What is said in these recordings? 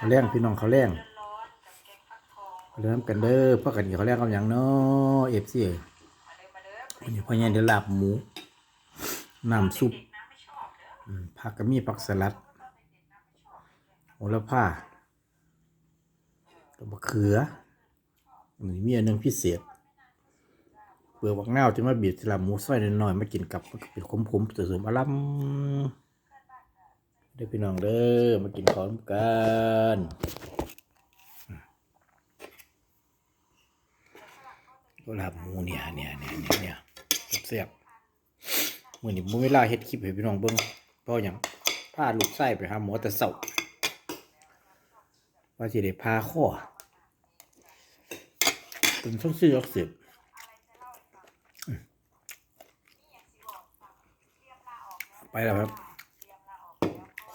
เขาแรงพี่น้องเขาแรงเริ่มกันเด้อพ่อกันเขาแรงกับอย่างเนาะเอฟซีวันนี้พ่อใหญ่ได้ลาบหมูน้ำซุปผักก็มีผักสลัดโหระพาตัวมะเขืออันนี้มีอันหนึงพิเศษ เปลือกบักเน่าจะมาบีบสลับหมูซอยน้อยๆมากินกับมักเป็นขมๆแต่สมอลัมเด้พี่น้องเด้อมากินของกันก็ลาบหมูเนี่ยเนี่ยเนี่ยเนี่ยเนี่ยเสียบๆมื่อนี้มื้อเวลาเฮ็ดคลิปให้พี่น้องเบิ่งเพราะหยังพาลูกไส้ไปหาหมอแต่เช้าว่าสิได้พาข้อเป็นท้องเสียอักเสบไปแล้วครับ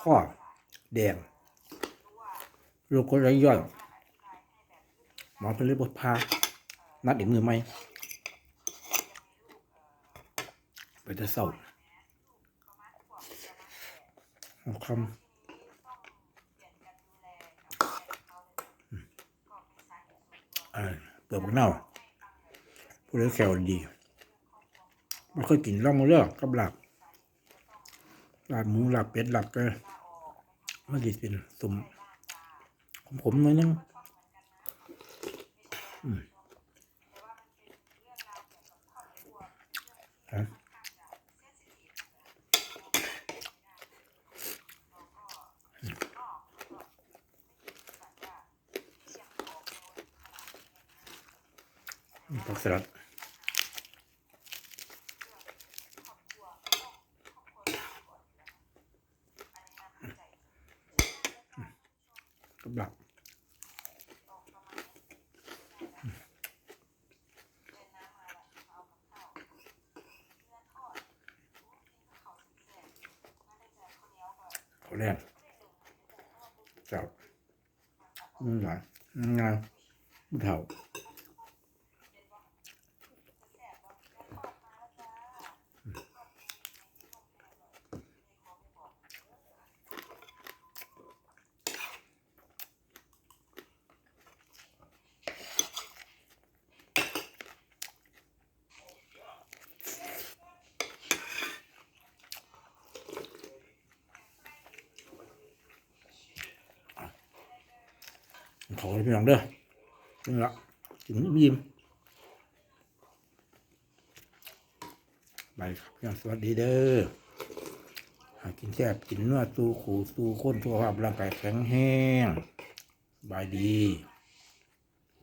ข้อแดงโรคกรดไหลย้อนหมอเป็นเลือดพา นัดอีกมือไหมไปจะเศร้าเอาคำอืมอ่าเปลือกมะนาผู้เลี้ยงแขวดีไม่ค่อยกินร่องเลือกกับหลับหลาบหมูหลาบเป็ดหลาบก็ มันจะเป็นสมของผมหน่อยนึงอืมฮะอืมผักสลัด กับหลับเขาแรกจับมือหลายงานมือเถ่า ขอเลยพี่น้องเด้อนี่ละกินยิ้มไปครับพี่น้องสวัสดีเด้อหากินแซ่บกินเนื้อตูขู่ตูข้นสุขภาพร่างกายแข็งแห้งสบายดี